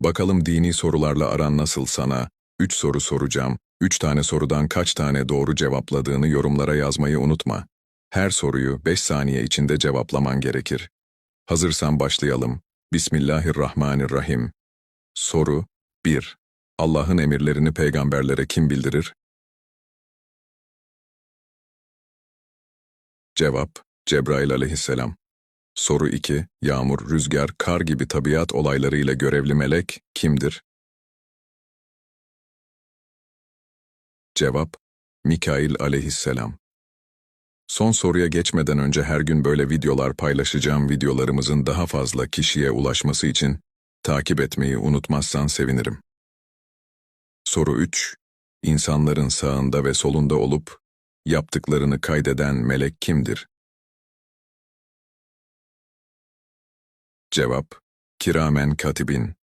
Bakalım dini sorularla aran nasıl sana? Üç soru soracağım. Üç tane sorudan kaç tane doğru cevapladığını yorumlara yazmayı unutma. Her soruyu 5 saniye içinde cevaplaman gerekir. Hazırsan başlayalım. Bismillahirrahmanirrahim. Soru 1. Allah'ın emirlerini peygamberlere kim bildirir? Cevap, Cebrail aleyhisselam. Soru 2. Yağmur, rüzgar, kar gibi tabiat olaylarıyla görevli melek kimdir? Cevap, Mikail aleyhisselam. Son soruya geçmeden önce her gün böyle videolar paylaşacağım videolarımızın daha fazla kişiye ulaşması için takip etmeyi unutmazsan sevinirim. Soru 3. İnsanların sağında ve solunda olup yaptıklarını kaydeden melek kimdir? Cevap, Kiramen Katibin.